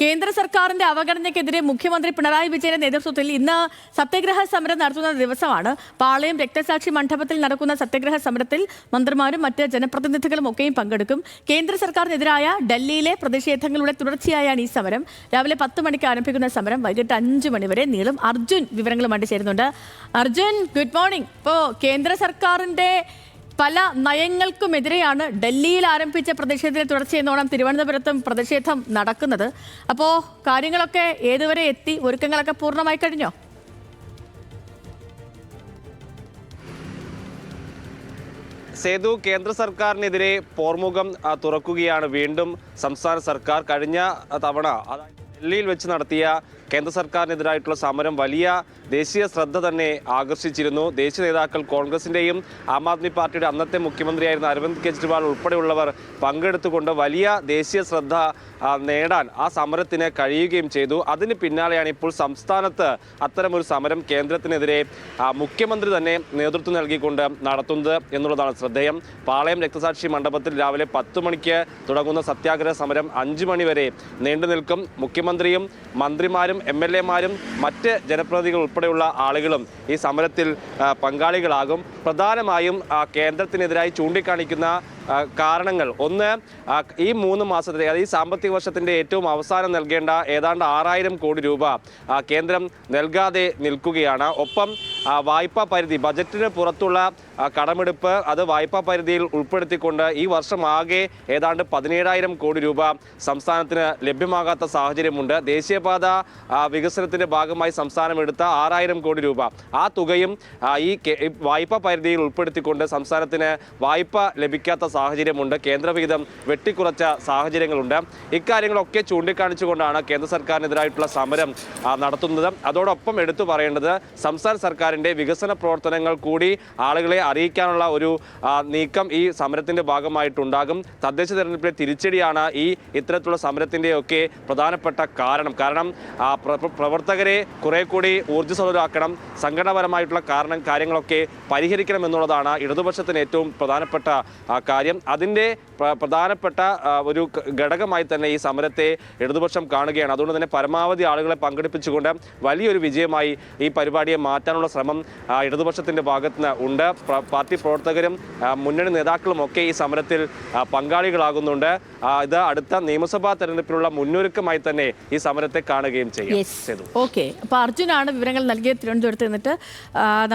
കേന്ദ്ര സർക്കാരിന്റെ അവഗണനയ്ക്കെതിരെ മുഖ്യമന്ത്രി പിണറായി വിജയന്റെ നേതൃത്വത്തിൽ ഇന്ന് സത്യഗ്രഹ സമരം നടത്തുന്ന ദിവസമാണ്. പാളയം രക്തസാക്ഷി മണ്ഡപത്തിൽ നടക്കുന്ന സത്യഗ്രഹ സമരത്തിൽ മന്ത്രിമാരും മറ്റ് ജനപ്രതിനിധികളും ഒക്കെയും പങ്കെടുക്കും. കേന്ദ്ര സർക്കാരിനെതിരായ ഡൽഹിയിലെ പ്രതിഷേധങ്ങളുടെ തുടർച്ചയായാണ് ഈ സമരം. രാവിലെ പത്ത് മണിക്ക് ആരംഭിക്കുന്ന സമരം വൈകിട്ട് അഞ്ച് മണിവരെ നീളും. അർജുൻ വിവരങ്ങളുമായിട്ട് ചേരുന്നുണ്ട്. അർജുൻ ഗുഡ് മോർണിംഗ് ഇപ്പോ കേന്ദ്ര സർക്കാരിന്റെ പല നയങ്ങൾക്കുമെതിരെയാണ് ഡൽഹിയിൽ ആരംഭിച്ച പ്രതിഷേധത്തിന് തുടർച്ചയെന്നോണം തിരുവനന്തപുരത്തും പ്രതിഷേധം നടക്കുന്നത്. അപ്പോൾ കാര്യങ്ങളൊക്കെ ഏതുവരെ എത്തി? ഒരുക്കങ്ങളൊക്കെ പൂർണമായി കഴിഞ്ഞോ? സേതു കേന്ദ്ര സർക്കാരിനെതിരെ പോർമുഖം തുറക്കുകയാണ് വീണ്ടും സംസ്ഥാന സർക്കാർ. കഴിഞ്ഞ തവണ അതായത് ഡൽഹിയിൽ വെച്ച് നടത്തിയ കേന്ദ്ര സർക്കാരിനെതിരായിട്ടുള്ള സമരം വലിയ ദേശീയ ശ്രദ്ധ തന്നെ ആകർഷിച്ചിരുന്നു. ദേശീയ നേതാക്കൾ കോൺഗ്രസിന്റെയും ആം ആദ്മി പാർട്ടിയുടെ അന്നത്തെ മുഖ്യമന്ത്രിയായിരുന്ന അരവിന്ദ് കെജ്രിവാൾ ഉൾപ്പെടെയുള്ളവർ പങ്കെടുത്തുകൊണ്ട് വലിയ ദേശീയ ശ്രദ്ധ നേടാൻ ആ സമരത്തിന് കഴിയുകയും ചെയ്തു. അതിന് പിന്നാലെയാണ് ഇപ്പോൾ സംസ്ഥാനത്ത് അത്തരമൊരു സമരം കേന്ദ്രത്തിനെതിരെ മുഖ്യമന്ത്രി തന്നെ നേതൃത്വം നൽകിക്കൊണ്ട് നടത്തുന്നത് എന്നുള്ളതാണ് ശ്രദ്ധേയം. പാളയം രക്തസാക്ഷി മണ്ഡപത്തിൽ രാവിലെ പത്ത് മണിക്ക് തുടങ്ങുന്ന സത്യാഗ്രഹ സമരം അഞ്ചു മണി വരെ നീണ്ടു നിൽക്കും മുഖ്യമന്ത്രിയും മന്ത്രിമാരും എം എൽ എമാരും മറ്റ് ജനപ്രതിനിധികൾ ഉൾപ്പെടെയുള്ള ആളുകളും ഈ സമരത്തിൽ പങ്കാളികളാകും. പ്രധാനമായും കേന്ദ്രത്തിനെതിരായി ചൂണ്ടിക്കാണിക്കുന്ന കാരണങ്ങൾ. ഒന്ന് ഈ മൂന്ന് മാസത്തെ അതായത് ഈ സാമ്പത്തിക വർഷത്തിന്റെ ഏറ്റവും അവസാനം നൽകേണ്ട ഏതാണ്ട് ആറായിരം കോടി രൂപ കേന്ദ്രം നൽകാതെ നിൽക്കുകയാണ്. ഒപ്പം വായ്പാ പരിധി ബജറ്റിന് പുറത്തുള്ള കടമെടുപ്പ് അത് വായ്പാ പരിധിയിൽ ഉൾപ്പെടുത്തിക്കൊണ്ട് ഈ വർഷം ആകെ ഏതാണ്ട് പതിനേഴായിരം കോടി രൂപ സംസ്ഥാനത്തിന് ലഭ്യമാകാത്ത സാഹചര്യമുണ്ട്. ദേശീയപാത വികസനത്തിന്റെ ഭാഗമായി സംസ്ഥാനം എടുത്ത ആറായിരം കോടി രൂപ. ആ തുകയും ഈ വായ്പാ പരിധിയിൽ ഉൾപ്പെടുത്തിക്കൊണ്ട് സംസ്ഥാനത്തിന് വായ്പ ലഭിക്കാത്ത സാഹചര്യമുണ്ട്. കേന്ദ്രവിഹിതം വെട്ടിക്കുറച്ച സാഹചര്യങ്ങളുണ്ട്. ഇക്കാര്യങ്ങളൊക്കെ ചൂണ്ടിക്കാണിച്ചുകൊണ്ടാണ് കേന്ദ്ര സർക്കാരിനെതിരായിട്ടുള്ള സമരം നടത്തുന്നത്. അതോടൊപ്പം എടുത്തു പറയേണ്ടത് സംസ്ഥാന സർക്കാരിന്റെ വികസന പ്രവർത്തനങ്ങൾ കൂടി ആളുകളെ അറിയിക്കാനുള്ള ഒരു നീക്കം ഈ സമരത്തിന്റെ ഭാഗമായിട്ടുണ്ടാകും. തദ്ദേശ തെരഞ്ഞെടുപ്പിലെ തിരിച്ചടിയാണ് ഈ ഇത്തരത്തിലുള്ള സമരത്തിന്റെയൊക്കെ പ്രധാനപ്പെട്ട കാരണം. കാരണം പ്രവർത്തകരെ കുറെ കൂടി ഊർജസ്വലരാക്കണം സംഘടനാപരമായിട്ടുള്ള കാരണം കാര്യങ്ങളൊക്കെ പരിഹരിക്കണം എന്നുള്ളതാണ് ഇടതുപക്ഷത്തിന് ഏറ്റവും പ്രധാനപ്പെട്ട ആ, കാര്യം അതിന്റെ പ്രധാനപ്പെട്ട ഒരു ഘടകമായി തന്നെ ഈ സമരത്തെ ഇടതുപക്ഷം കാണുകയാണ്. അതുകൊണ്ട് തന്നെ പരമാവധി ആളുകളെ പങ്കെടുപ്പിച്ചുകൊണ്ട് വലിയൊരു വിജയമായി ഈ പരിപാടിയെ മാറ്റാനുള്ള ശ്രമം ഇടതുപക്ഷത്തിന്റെ ഭാഗത്തുനിന്ന് ഭാഗത്ത് നിന്ന് ഉണ്ട് പാർട്ടി പ്രവർത്തകരും മുന്നണി നേതാക്കളും ഒക്കെ ഈ സമരത്തിൽ പങ്കാളികളാകുന്നുണ്ട്. ഇത് അടുത്ത നിയമസഭാ തെരഞ്ഞെടുപ്പിനുള്ള മുന്നൊരുക്കമായി തന്നെ ഈ സമരത്തെ കാണുകയും ചെയ്യും. ഓക്കെ അപ്പൊ അർജുനാണ് വിവരങ്ങൾ നൽകിയ തിരുവനന്തപുരത്ത് നിന്നിട്ട്